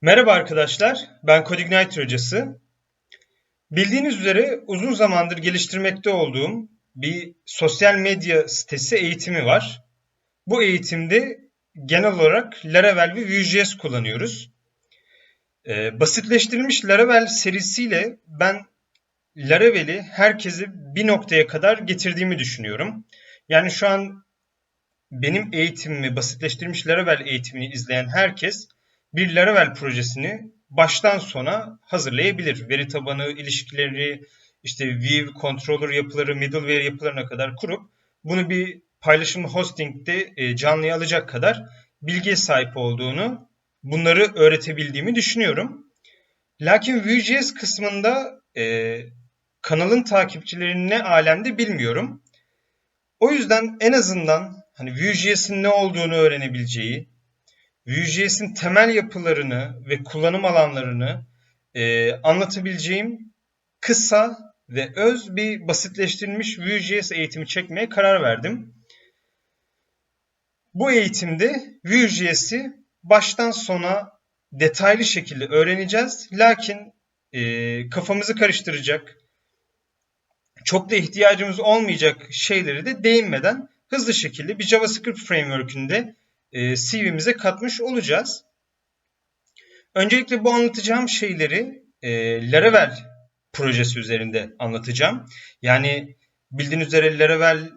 Merhaba arkadaşlar, ben CodeIgniter hocası. Bildiğiniz üzere uzun zamandır geliştirmekte olduğum bir sosyal medya sitesi eğitimi var. Bu eğitimde genel olarak Laravel ve Vue.js kullanıyoruz. Ee, basitleştirilmiş Laravel serisiyle ben Laravel'i herkesi bir noktaya kadar getirdiğimi düşünüyorum. Yani şu an benim eğitimimi, basitleştirilmiş Laravel eğitimini izleyen herkes bir Laravel projesini baştan sona hazırlayabilir. Veri tabanı ilişkileri, işte View, controller yapıları, middleware yapılarına kadar kurup bunu bir paylaşımlı hostingde e, canlıya alacak kadar bilgiye sahip olduğunu, bunları öğretebildiğimi düşünüyorum. Lakin Vue.js kısmında e, kanalın takipçilerinin ne alemde bilmiyorum. O yüzden en azından hani Vue.js'in ne olduğunu öğrenebileceği, Vue.js'in temel yapılarını ve kullanım alanlarını e, anlatabileceğim kısa ve öz bir basitleştirilmiş Vue.js eğitimi çekmeye karar verdim. Bu eğitimde Vue.js'i baştan sona detaylı şekilde öğreneceğiz. Lakin e, kafamızı karıştıracak, çok da ihtiyacımız olmayacak şeyleri de değinmeden hızlı şekilde bir JavaScript framework'ünde CV'mize katmış olacağız. Öncelikle bu anlatacağım şeyleri e, Laravel projesi üzerinde anlatacağım. Yani bildiğiniz üzere Laravel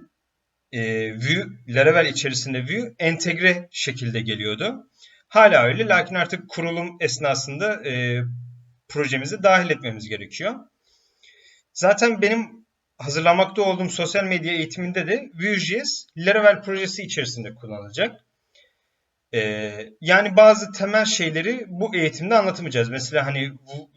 e, Vue, Laravel içerisinde Vue entegre şekilde geliyordu. Hala öyle lakin artık kurulum esnasında e, projemizi dahil etmemiz gerekiyor. Zaten benim hazırlamakta olduğum sosyal medya eğitiminde de Vue.js Laravel projesi içerisinde kullanılacak. Ee, yani bazı temel şeyleri bu eğitimde anlatamayacağız. Mesela hani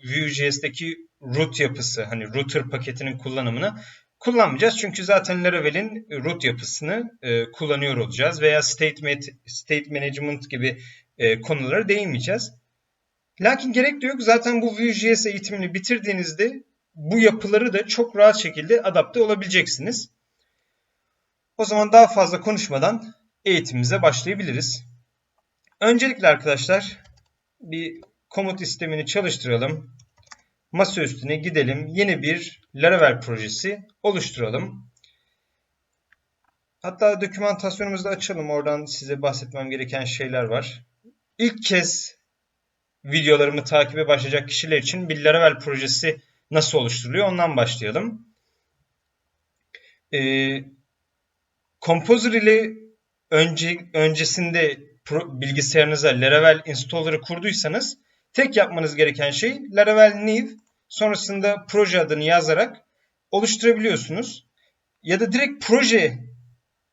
Vue.js'deki root yapısı, hani router paketinin kullanımını kullanmayacağız. Çünkü zaten Laravel'in root yapısını e, kullanıyor olacağız. Veya state, state management gibi e, konulara değinmeyeceğiz. Lakin gerek de yok. Zaten bu Vue.js eğitimini bitirdiğinizde bu yapıları da çok rahat şekilde adapte olabileceksiniz. O zaman daha fazla konuşmadan eğitimimize başlayabiliriz. Öncelikle arkadaşlar bir komut istemini çalıştıralım. Masa üstüne gidelim. Yeni bir Laravel projesi oluşturalım. Hatta dokümantasyonumuzu da açalım. Oradan size bahsetmem gereken şeyler var. İlk kez videolarımı takibe başlayacak kişiler için bir Laravel projesi nasıl oluşturuluyor ondan başlayalım. Ee, Composer ile önce, öncesinde bilgisayarınıza Laravel installer'ı kurduysanız tek yapmanız gereken şey Laravel new sonrasında proje adını yazarak oluşturabiliyorsunuz. Ya da direkt proje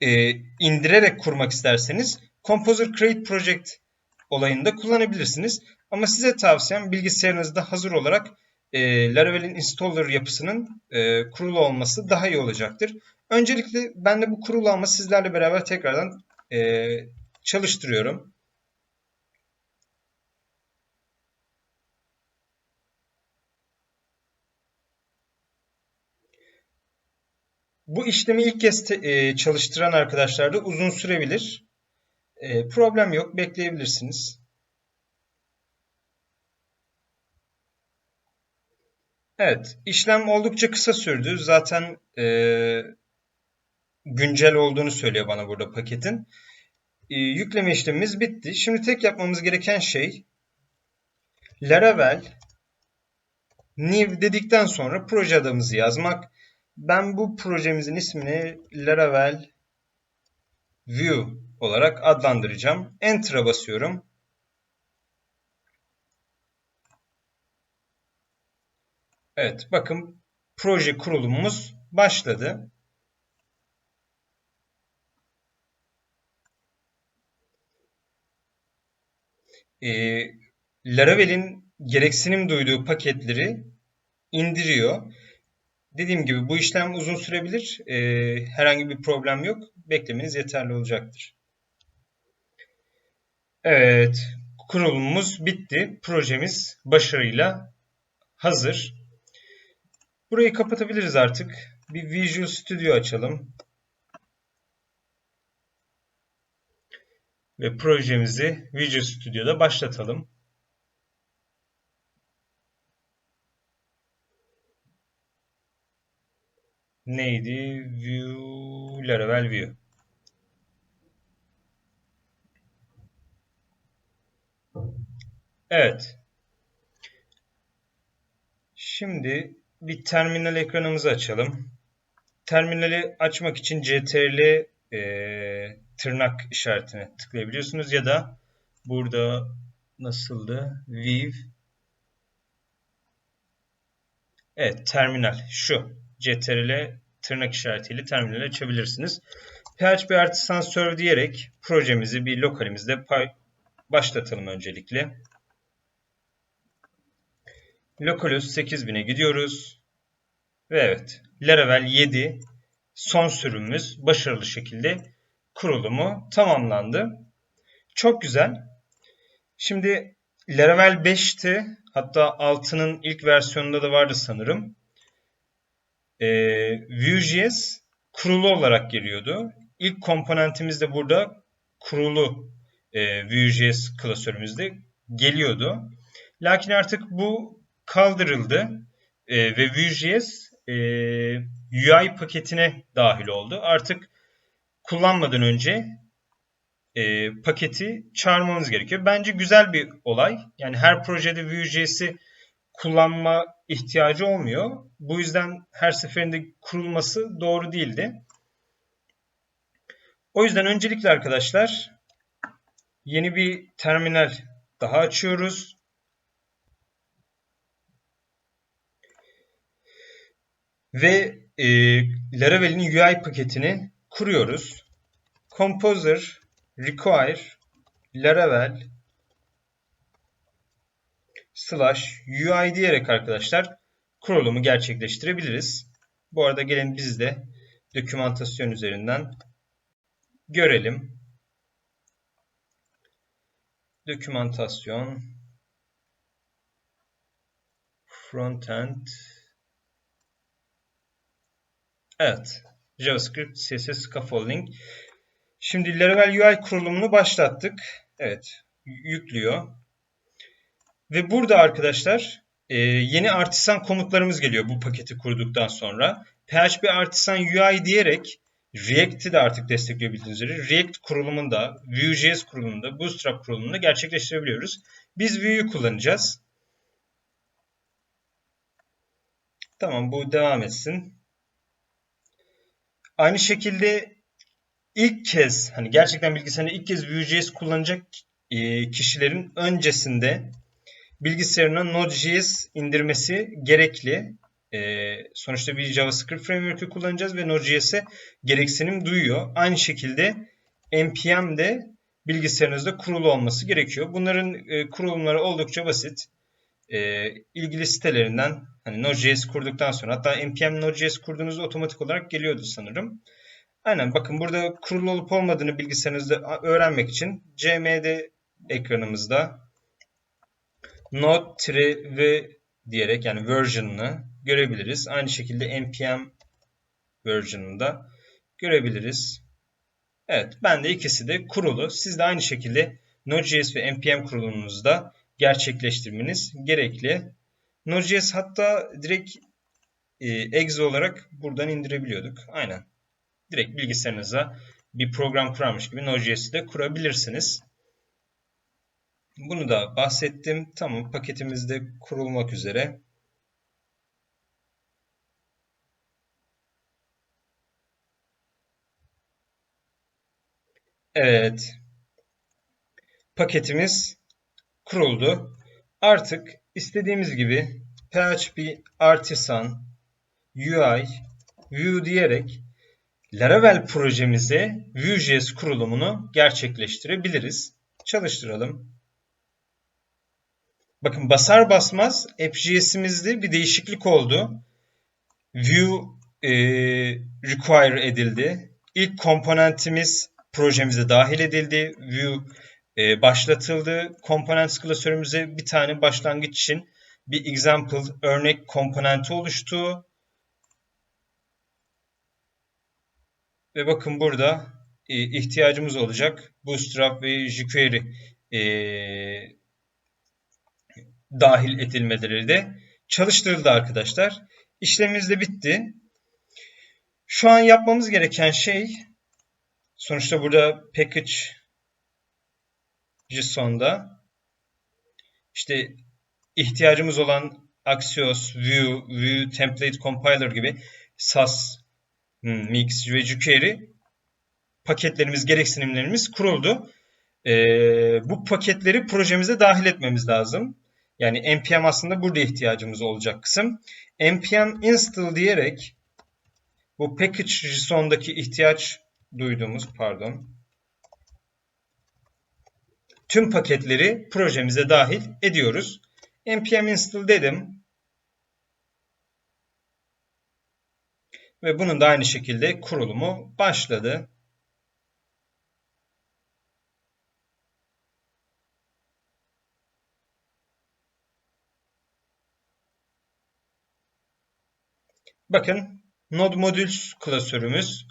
e, indirerek kurmak isterseniz Composer Create Project olayında kullanabilirsiniz. Ama size tavsiyem bilgisayarınızda hazır olarak e, Laravel'in installer yapısının e, kurulu olması daha iyi olacaktır. Öncelikle ben de bu kurulu alma sizlerle beraber tekrardan e, çalıştırıyorum. Bu işlemi ilk kez e, çalıştıran arkadaşlar uzun sürebilir. E, problem yok, bekleyebilirsiniz. Evet, işlem oldukça kısa sürdü. Zaten e, güncel olduğunu söylüyor bana burada paketin. E, yükleme işlemimiz bitti. Şimdi tek yapmamız gereken şey Laravel new dedikten sonra proje adımızı yazmak. Ben bu projemizin ismini Laravel View olarak adlandıracağım. Enter'a basıyorum. Evet bakın proje kurulumumuz başladı. E, Laravel'in gereksinim duyduğu paketleri indiriyor. Dediğim gibi bu işlem uzun sürebilir. E, herhangi bir problem yok. Beklemeniz yeterli olacaktır. Evet, kurulumumuz bitti. Projemiz başarıyla hazır. Burayı kapatabiliriz artık. Bir Visual Studio açalım. ve projemizi Visual Studio'da başlatalım. Neydi? View, Laravel View. Evet. Şimdi bir terminal ekranımızı açalım. Terminali açmak için CTRL e, tırnak işaretine tıklayabiliyorsunuz ya da burada nasıldı? View Evet, terminal şu. CTRL tırnak işaretiyle terminal açabilirsiniz. PHP Artisan Serve diyerek projemizi bir lokalimizde başlatalım öncelikle. Localhost 8000'e gidiyoruz. Ve evet, Laravel 7 son sürümümüz başarılı şekilde kurulumu tamamlandı. Çok güzel. Şimdi Laravel 5'ti. Hatta 6'nın ilk versiyonunda da vardı sanırım. Ee, Vue.js kurulu olarak geliyordu. İlk komponentimiz de burada kurulu e, Vue.js klasörümüzde geliyordu. Lakin artık bu kaldırıldı e, ve Vue.js e, UI paketine dahil oldu. Artık kullanmadan önce e, paketi çağırmamız gerekiyor. Bence güzel bir olay. Yani her projede Vue.js'i kullanma ihtiyacı olmuyor. Bu yüzden her seferinde kurulması doğru değildi. O yüzden öncelikle arkadaşlar yeni bir terminal daha açıyoruz. Ve e, Laravel'in UI paketini kuruyoruz. Composer require laravel slash UI diyerek arkadaşlar kurulumu gerçekleştirebiliriz. Bu arada gelin biz de dokümantasyon üzerinden görelim. Dokümantasyon frontend Evet. JavaScript, CSS, scaffolding. Şimdi Laravel UI kurulumunu başlattık. Evet. Yüklüyor. Ve burada arkadaşlar e, yeni artisan komutlarımız geliyor bu paketi kurduktan sonra. PHP Artisan UI diyerek React'i de artık destekliyor bildiğiniz üzere. React kurulumunda, Vue.js kurulumunda, Bootstrap kurulumunda gerçekleştirebiliyoruz. Biz Vue'yu kullanacağız. Tamam bu devam etsin. Aynı şekilde ilk kez hani gerçekten bilgisayarında ilk kez Vue.js kullanacak e, kişilerin öncesinde bilgisayarına Node.js indirmesi gerekli. E, sonuçta bir JavaScript framework'ü kullanacağız ve Node.js'e gereksinim duyuyor. Aynı şekilde npm de bilgisayarınızda kurulu olması gerekiyor. Bunların e, kurulumları oldukça basit. İlgili sitelerinden hani Node.js kurduktan sonra hatta npm Node.js kurduğunuzda otomatik olarak geliyordu sanırım. Aynen bakın burada kurulu olup olmadığını bilgisayarınızda öğrenmek için cmd ekranımızda node-v diyerek yani version'ını görebiliriz. Aynı şekilde npm version'ını da görebiliriz. Evet ben de ikisi de kurulu. Siz de aynı şekilde Node.js ve npm kurulumunuzda gerçekleştirmeniz gerekli. Node.js hatta direkt e, exe olarak buradan indirebiliyorduk. Aynen direkt bilgisayarınıza bir program kurarmış gibi Node.js'i de kurabilirsiniz. Bunu da bahsettim. Tamam paketimiz de kurulmak üzere. Evet. Paketimiz kuruldu. Artık istediğimiz gibi PHP Artisan UI Vue diyerek Laravel projemize Vue.js kurulumunu gerçekleştirebiliriz. Çalıştıralım. Bakın basar basmaz app.js'imizde bir değişiklik oldu. Vue e, require edildi. İlk komponentimiz projemize dahil edildi. Vue e, başlatıldı. Components klasörümüze bir tane başlangıç için bir example örnek komponenti oluştu. Ve bakın burada e, ihtiyacımız olacak. Bootstrap ve jQuery e, dahil edilmeleri de çalıştırıldı arkadaşlar. İşlemimiz de bitti. Şu an yapmamız gereken şey sonuçta burada package JSON'da işte ihtiyacımız olan Axios, Vue, Vue Template Compiler gibi SAS, hmm, Mix ve jQuery paketlerimiz, gereksinimlerimiz kuruldu. Ee, bu paketleri projemize dahil etmemiz lazım. Yani npm aslında burada ihtiyacımız olacak kısım. npm install diyerek bu package JSON'daki ihtiyaç duyduğumuz pardon tüm paketleri projemize dahil ediyoruz. npm install dedim. Ve bunun da aynı şekilde kurulumu başladı. Bakın Node Modules klasörümüz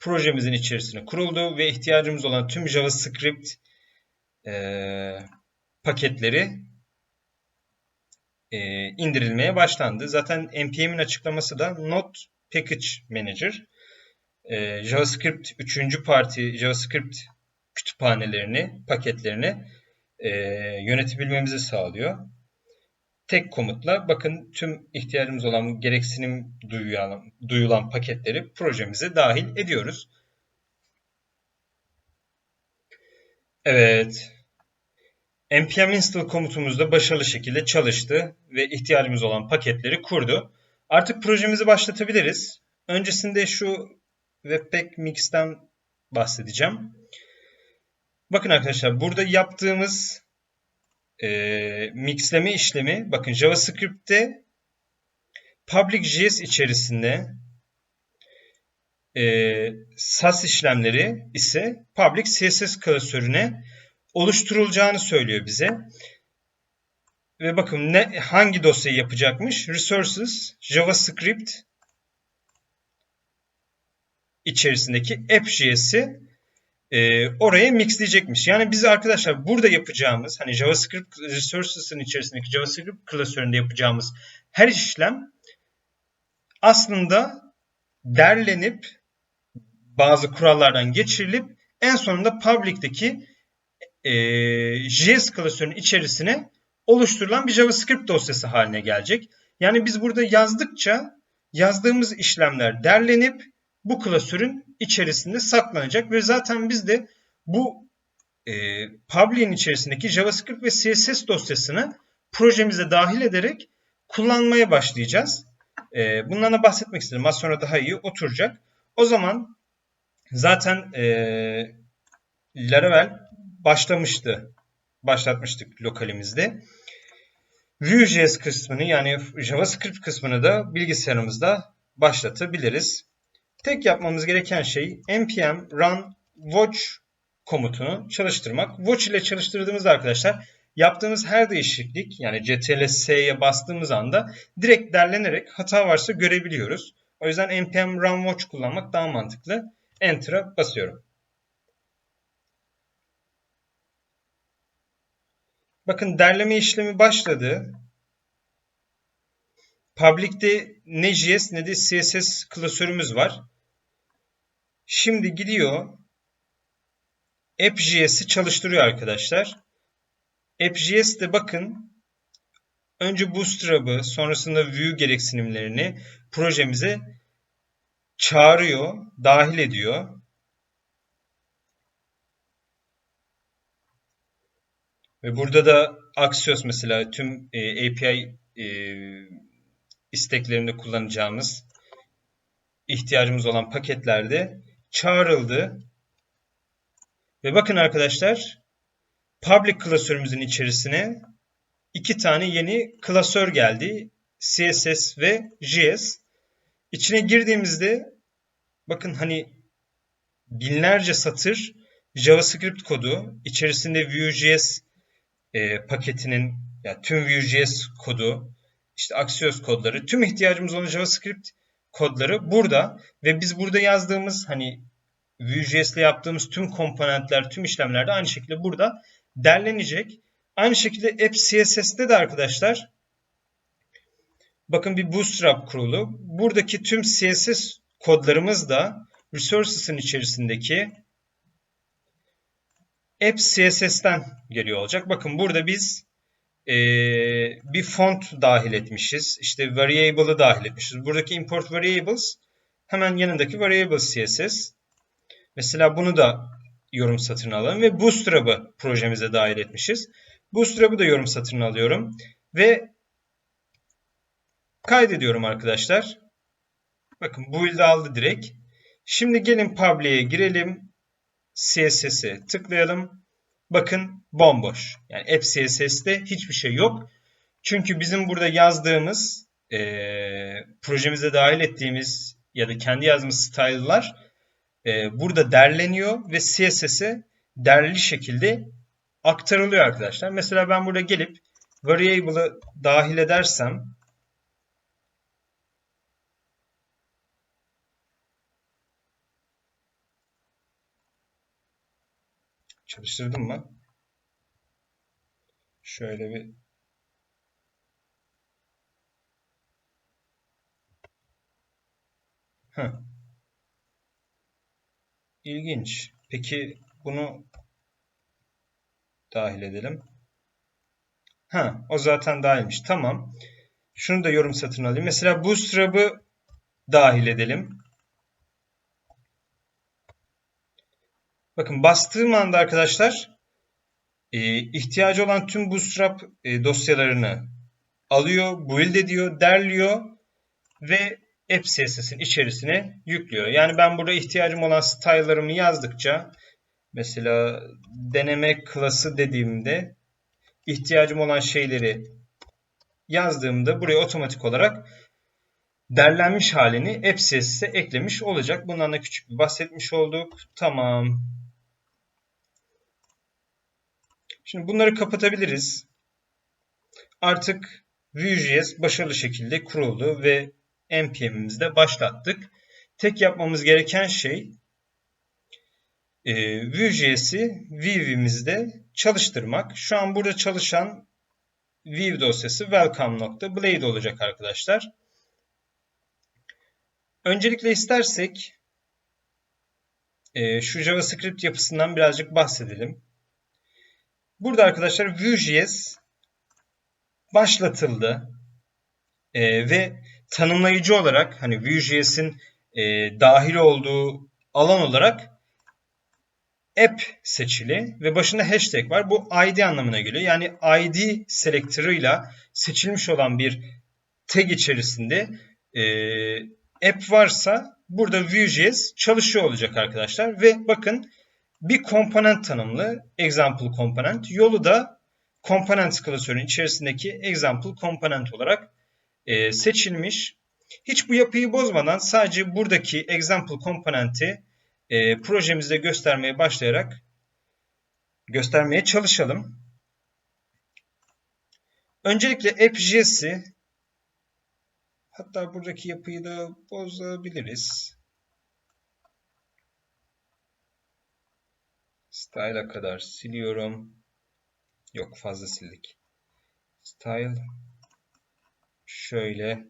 projemizin içerisine kuruldu ve ihtiyacımız olan tüm JavaScript e, paketleri e, indirilmeye başlandı. Zaten npm'in açıklaması da Node Package Manager. E, JavaScript 3. parti JavaScript kütüphanelerini, paketlerini e, yönetebilmemizi sağlıyor tek komutla bakın tüm ihtiyacımız olan gereksinim duyulan, duyulan paketleri projemize dahil ediyoruz. Evet. Npm install komutumuz da başarılı şekilde çalıştı ve ihtiyacımız olan paketleri kurdu. Artık projemizi başlatabiliriz. Öncesinde şu Webpack Mix'ten bahsedeceğim. Bakın arkadaşlar burada yaptığımız e, mixleme işlemi bakın JavaScript'te public.js içerisinde e, SAS işlemleri ise public CSS klasörüne oluşturulacağını söylüyor bize. Ve bakın ne hangi dosyayı yapacakmış? Resources JavaScript içerisindeki app.js'i e, oraya mixleyecekmiş. Yani biz arkadaşlar burada yapacağımız hani JavaScript Resources'ın içerisindeki JavaScript klasöründe yapacağımız her işlem aslında derlenip bazı kurallardan geçirilip en sonunda public'teki e, JS klasörünün içerisine oluşturulan bir JavaScript dosyası haline gelecek. Yani biz burada yazdıkça yazdığımız işlemler derlenip bu klasörün içerisinde saklanacak ve zaten biz de bu e, Public'in içerisindeki JavaScript ve CSS dosyasını projemize dahil ederek kullanmaya başlayacağız. E, bundan da bahsetmek istedim. Az sonra daha iyi oturacak. O zaman zaten e, Laravel başlamıştı. Başlatmıştık lokalimizde. Vue.js kısmını yani JavaScript kısmını da bilgisayarımızda başlatabiliriz. Tek yapmamız gereken şey npm run watch komutunu çalıştırmak. Watch ile çalıştırdığımızda arkadaşlar yaptığımız her değişiklik yani ctrl s'ye bastığımız anda direkt derlenerek hata varsa görebiliyoruz. O yüzden npm run watch kullanmak daha mantıklı. Enter'a basıyorum. Bakın derleme işlemi başladı. Public'te ne JS ne de CSS klasörümüz var. Şimdi gidiyor app.js'i çalıştırıyor arkadaşlar. App.js'te bakın önce Bootstrap'ı sonrasında Vue gereksinimlerini projemize çağırıyor, dahil ediyor. Ve burada da Axios mesela tüm e, API e, isteklerinde kullanacağımız ihtiyacımız olan paketlerde çağrıldı. Ve bakın arkadaşlar public klasörümüzün içerisine iki tane yeni klasör geldi. CSS ve JS. İçine girdiğimizde bakın hani binlerce satır JavaScript kodu, içerisinde Vue.js e, paketinin yani tüm Vue.js kodu, işte Axios kodları, tüm ihtiyacımız olan JavaScript kodları burada ve biz burada yazdığımız hani Vue.js ile yaptığımız tüm komponentler, tüm işlemler de aynı şekilde burada derlenecek. Aynı şekilde App CSS'de de arkadaşlar bakın bir Bootstrap kurulu. Buradaki tüm CSS kodlarımız da resources'ın içerisindeki app CSS'ten geliyor olacak. Bakın burada biz e, bir font dahil etmişiz. İşte variable'ı dahil etmişiz. Buradaki import variables hemen yanındaki variable CSS. Mesela bunu da yorum satırına alalım ve Bootstrap'ı projemize dahil etmişiz. Bootstrap'ı da yorum satırına alıyorum ve kaydediyorum arkadaşlar. Bakın build aldı direkt. Şimdi gelin public'e girelim. CSS'e tıklayalım. Bakın bomboş. Yani app CSS'te hiçbir şey yok. Çünkü bizim burada yazdığımız e, projemize dahil ettiğimiz ya da kendi yazdığımız style'lar e, burada derleniyor ve CSS'e derli şekilde aktarılıyor arkadaşlar. Mesela ben burada gelip variable'ı dahil edersem çalıştırdım mı? Şöyle bir Heh. İlginç. Peki bunu dahil edelim. Ha, o zaten dahilmiş. Tamam. Şunu da yorum satın alayım. Mesela Bootstrap'ı dahil edelim. Bakın bastığım anda arkadaşlar e, ihtiyacı olan tüm Bootstrap e, dosyalarını alıyor, build ediyor, derliyor ve app CSS'in içerisine yüklüyor. Yani ben burada ihtiyacım olan style'larımı yazdıkça mesela deneme klası dediğimde ihtiyacım olan şeyleri yazdığımda buraya otomatik olarak derlenmiş halini app CSS'e eklemiş olacak. Bundan da küçük bir bahsetmiş olduk. Tamam. Şimdi bunları kapatabiliriz. Artık Vue.js başarılı şekilde kuruldu ve npm'imizi de başlattık. Tek yapmamız gereken şey e, Vue.js'i Vue'imizde çalıştırmak. Şu an burada çalışan Vue dosyası welcome.blade olacak arkadaşlar. Öncelikle istersek e, şu JavaScript yapısından birazcık bahsedelim. Burada arkadaşlar Vue.js başlatıldı e, ve tanımlayıcı olarak hani Vue.js'in e, dahil olduğu alan olarak app seçili ve başında hashtag var. Bu ID anlamına geliyor. Yani ID selektörüyle seçilmiş olan bir tag içerisinde e, app varsa burada Vue.js çalışıyor olacak arkadaşlar. Ve bakın bir komponent tanımlı example komponent yolu da component klasörün içerisindeki example komponent olarak e, seçilmiş. Hiç bu yapıyı bozmadan sadece buradaki example komponenti e, projemizde göstermeye başlayarak göstermeye çalışalım. Öncelikle app.js'i hatta buradaki yapıyı da bozabiliriz. Style'a kadar siliyorum. Yok fazla sildik. Style şöyle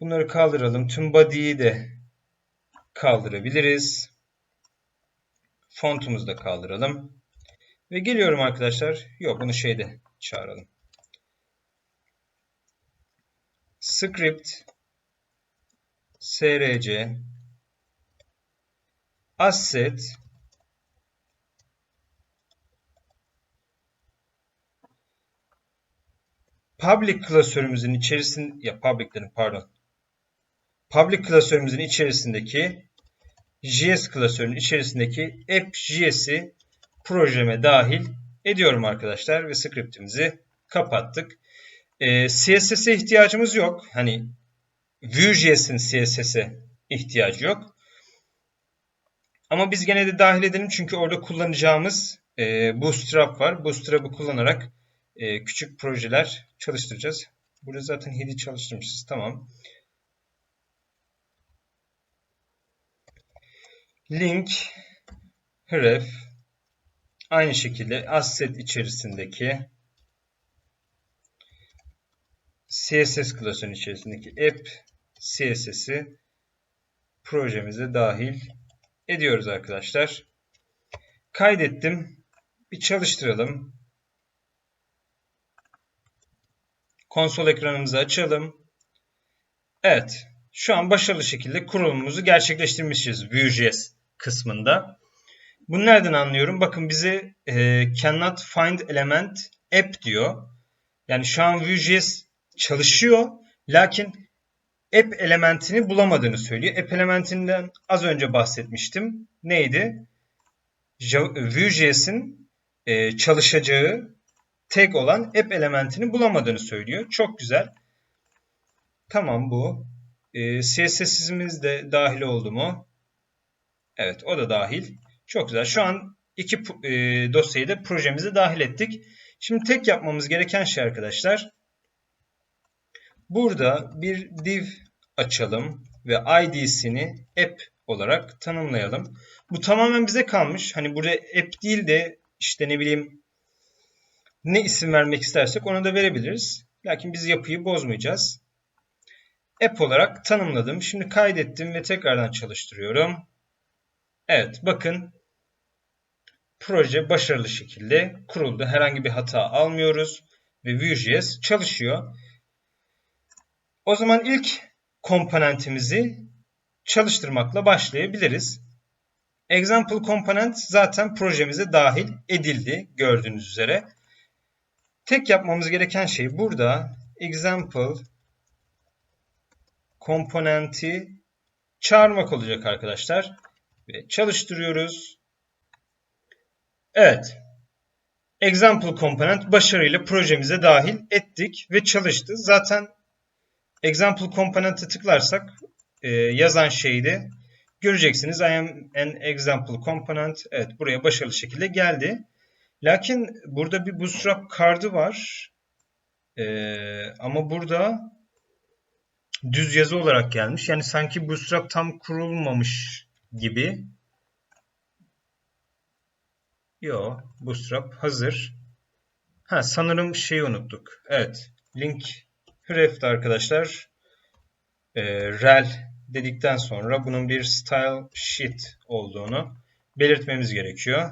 bunları kaldıralım. Tüm body'yi de kaldırabiliriz. Fontumuzu da kaldıralım. Ve geliyorum arkadaşlar. Yok bunu şeyde çağıralım. Script src asset public klasörümüzün içerisinde ya public dedim pardon. Public klasörümüzün içerisindeki JS klasörünün içerisindeki app.js'i projeme dahil ediyorum arkadaşlar ve scriptimizi kapattık. Ee, CSS'e ihtiyacımız yok. Hani Vue.js'in CSS'e ihtiyacı yok. Ama biz gene de dahil edelim çünkü orada kullanacağımız e, Bootstrap var. Bootstrap'ı kullanarak e, küçük projeler çalıştıracağız. Burada zaten HID'i çalıştırmışız. Tamam. Link href aynı şekilde asset içerisindeki CSS klasörün içerisindeki app CSS'i projemize dahil ediyoruz arkadaşlar. Kaydettim. Bir çalıştıralım. Konsol ekranımızı açalım. Evet. Şu an başarılı şekilde kurulumumuzu gerçekleştirmişiz Vue.js kısmında. Bunu nereden anlıyorum? Bakın bize e, cannot find element app diyor. Yani şu an Vue.js çalışıyor. Lakin app elementini bulamadığını söylüyor. App elementinden az önce bahsetmiştim. Neydi? Vue.js'in e, çalışacağı tag olan app elementini bulamadığını söylüyor. Çok güzel. Tamam bu. E, CSS'imiz de dahil oldu mu? Evet o da dahil. Çok güzel. Şu an iki e, dosyayı da projemize dahil ettik. Şimdi tek yapmamız gereken şey arkadaşlar. Burada bir div açalım ve id'sini app olarak tanımlayalım. Bu tamamen bize kalmış. Hani burada app değil de işte ne bileyim ne isim vermek istersek onu da verebiliriz. Lakin biz yapıyı bozmayacağız. App olarak tanımladım. Şimdi kaydettim ve tekrardan çalıştırıyorum. Evet bakın proje başarılı şekilde kuruldu. Herhangi bir hata almıyoruz ve Vue.js çalışıyor. O zaman ilk komponentimizi çalıştırmakla başlayabiliriz. Example komponent zaten projemize dahil edildi gördüğünüz üzere. Tek yapmamız gereken şey burada example komponenti çağırmak olacak arkadaşlar. Ve çalıştırıyoruz. Evet. Example komponent başarıyla projemize dahil ettik ve çalıştı. Zaten example komponente tıklarsak e, yazan şeyi de göreceksiniz. I am an example component. Evet buraya başarılı şekilde geldi. Lakin burada bir bootstrap kartı var. Ee, ama burada düz yazı olarak gelmiş. Yani sanki bootstrap tam kurulmamış gibi. Yo, bootstrap hazır. Ha sanırım şeyi unuttuk. Evet, link href'te arkadaşlar e, rel dedikten sonra bunun bir style sheet olduğunu belirtmemiz gerekiyor.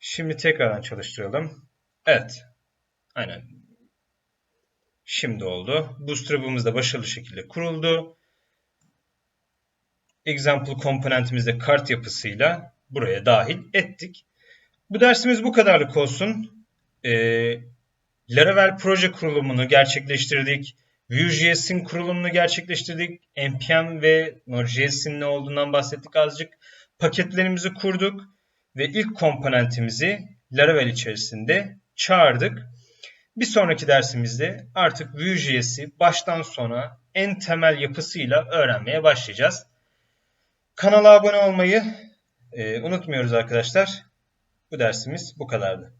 Şimdi tekrardan çalıştıralım. Evet. Aynen. Şimdi oldu. Bootstrap'ımız da başarılı şekilde kuruldu. Example komponentimizde kart yapısıyla buraya dahil ettik. Bu dersimiz bu kadarlık olsun. Ee, Laravel proje kurulumunu gerçekleştirdik. Vue.js'in kurulumunu gerçekleştirdik. NPM ve Node.js'in ne olduğundan bahsettik azıcık. Paketlerimizi kurduk ve ilk komponentimizi Laravel içerisinde çağırdık. Bir sonraki dersimizde artık Vue.js'i baştan sona en temel yapısıyla öğrenmeye başlayacağız. Kanala abone olmayı e, unutmuyoruz arkadaşlar. Bu dersimiz bu kadardı.